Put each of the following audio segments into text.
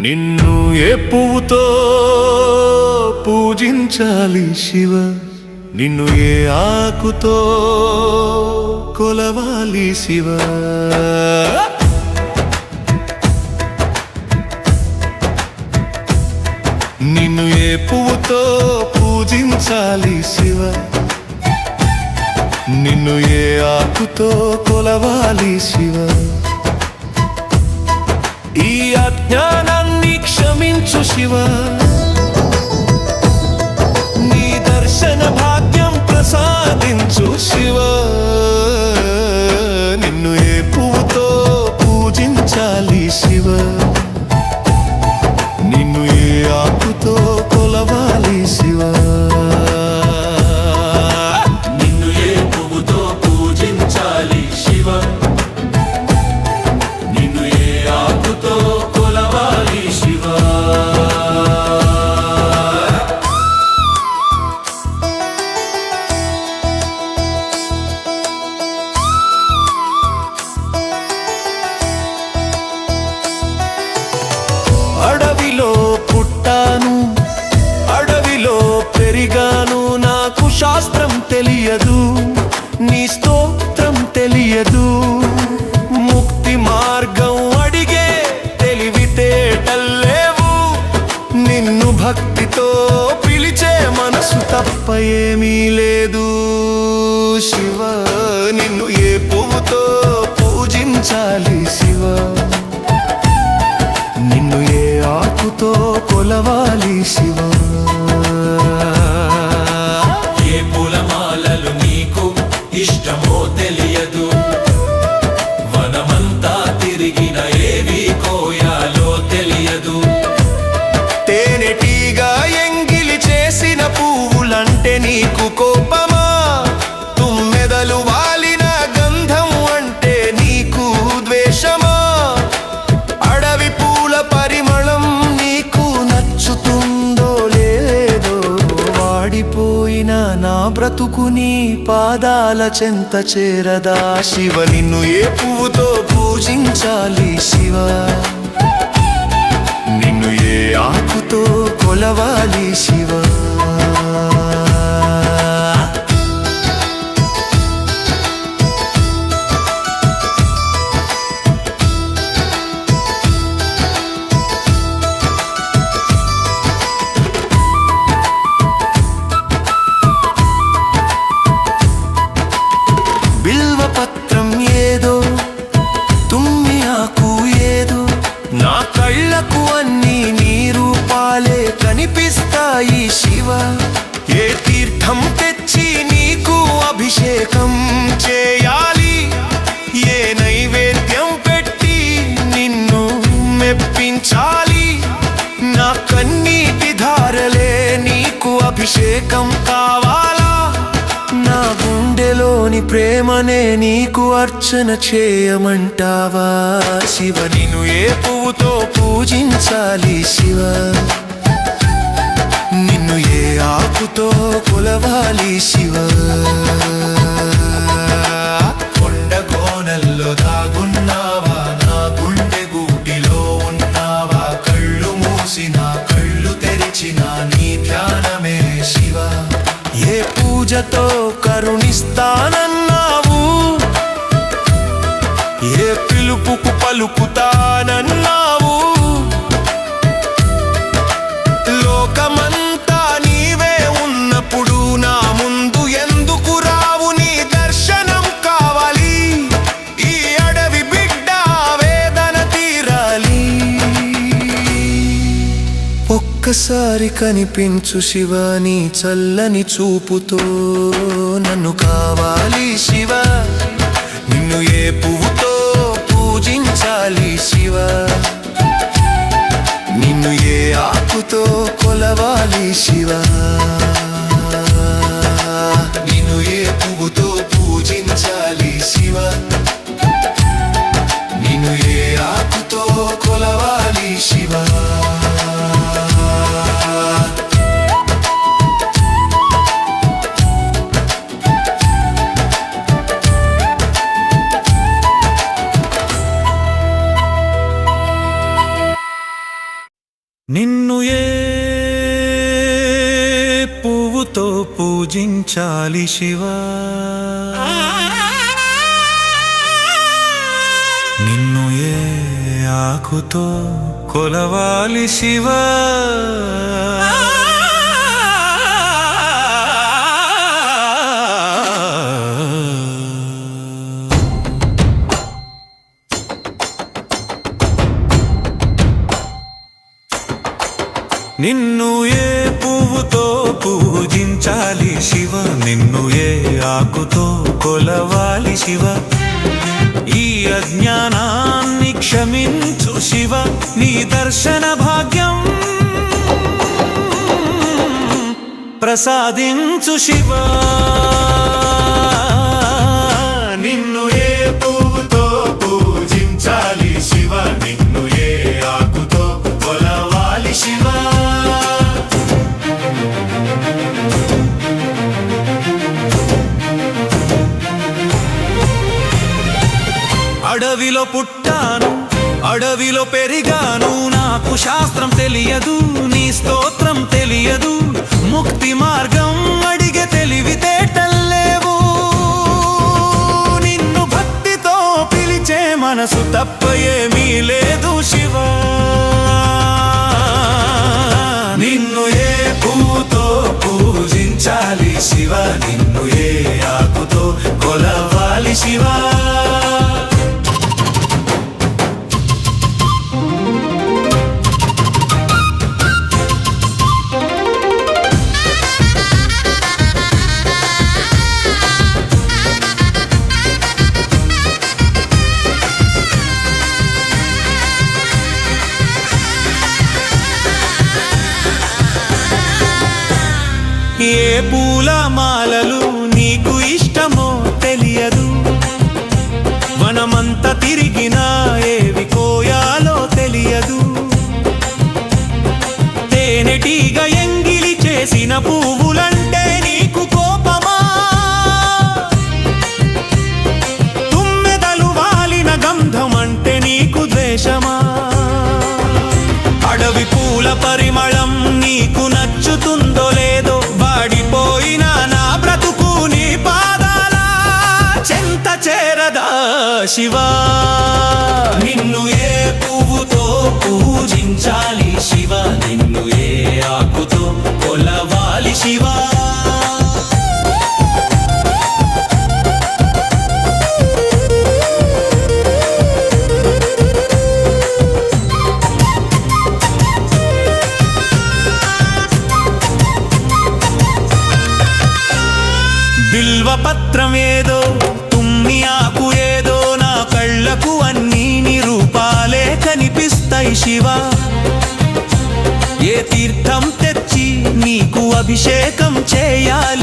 నిన్ను ఏ పువ్వుతో పూజించాలి శివ? నిన్ను ఏ ఆకుతో కొలవాలి శివ? నిన్ను ఏ పువ్వుతో పూజించాలి శివ? నిన్ను ఏ ఆకుతో కొలవాలి శివ? ఈ అజ్ఞానాన్ని క్షమించు శివ. నీ దర్శన భాగ్యం ప్రసాదించు శివ. తెలియదు. నీ స్తోత్రం తెలియదు. ముక్తి మార్గం అడిగే తెలివితేటల్లేవు నిన్ను భక్తితో పిలిచే మనసు తప్ప ఏమీ లేదు. శివ నిన్ను ఏ పువ్వుతో పూజించాలి శివ? నిన్ను ఏ ఆకుతో కొలవాలి శివ? ఇష్టమో తెలియదు. బ్రతుకుని పాదాల చెంత చేరదా శివ? నిన్ను ఏ పువ్వుతో పూజించాలి శివ? నిన్ను ఏ ఆకుతో కొలవాలి శివ? అభిషేకం కావాలా? నా గుండెలోని ప్రేమనే నీకు అర్చన చేయమంటావా? శివ నిన్ను ఏ పువ్వుతో పూజించాలి శివ? నిన్ను ఏ ఆకుతో కొలవాలి శివ? కొండ కోనల్లో దాగున్నావా? నా గుండె గూటిలో ఉన్నావా? కళ్ళు మూసిన కళ్ళు తెరిచిన నీ ధ్యానమే శివ ఏ పూజతో కరుణిస్తానన్నావు? ఏ పిలుపుకు పలుకుతానన్నావు? కనిపించు శివాని చల్లని చూపుతో నన్ను కావాలి శివ. నిన్ను ఏ పువ్వుతో పూజించాలి శివ? నిన్ను ఏ ఆకుతో కొలవాలి శివ? నిన్ను ఏ పువ్వుతో పూజించాలి శివ? నిన్ను ఏ ఆకుతో కొలవాలి పూజించాలి శివా. నిన్ను ఏ ఆకుతో కొలవాలి శివా. పూజించాలి శివ నిన్ను ఏ ఆకుతో కొలవాలి శివ? ఈ అజ్ఞానాన్ని క్షమించు శివ నీ దర్శన భాగ్యం ప్రసాదించు శివా. అడవిలో పుట్టాను అడవిలో పెరిగాను. నాకు శాస్త్రం తెలియదు నీ స్తోత్రం తెలియదు. పూల మాలలు నీకు ఇష్టమో తెలియదు. వనమంత తిరిగినా ఏవి కోయాలో తెలియదు. తేనెటీగ ఎంగిలి చేసిన పువ్వులంటే నీకు కోపమా? తుమ్మెదలు వాలిన గంధం అంటే నీకు ద్వేషమా? అడవి పూల పరిమళం శివా. నిన్ను ఏ పువ్వుతో పూజించాలి శివ? నిన్ను ఏ ఆకుతో కొలవాలి శివా? బిల్వ అభిషేకం చేయాలి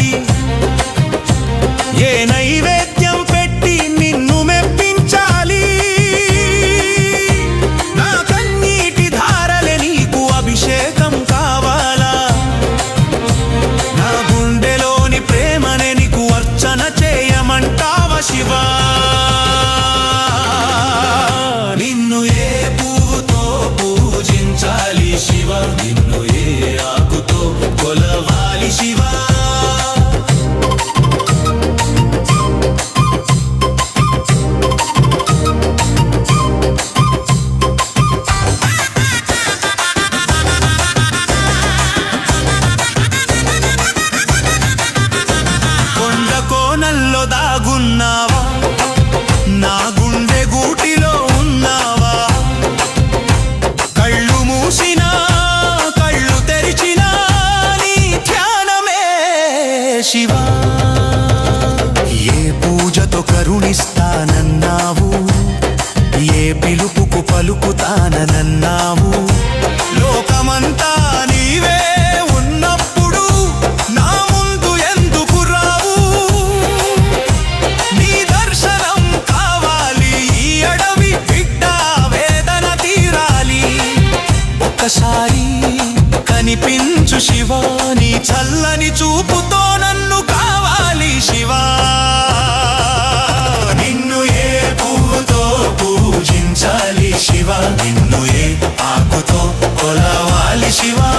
దాగున్నావా? నా గుండె గూటిలో శివా. ఏ పూజతో కరుణిస్తానన్నావు? ఏ పిలుపుకు పలుకుతానన్నావు లోకమంతా నీవే ఉన్నప్పుడు నా ముందు ఎందుకు రావు? నీ దర్శనం కావాలి ఈ అడవి బిడ్డ వేదన తీరాలి. ఒక్కసారి కనిపించు శివాని చల్లని చూపుతో నన్ను కావాలి శివా. నిన్ను ఏ పువ్వుతో పూజించాలి శివ నిన్ను ఏ ఆకుతో కొలవాలి శివా.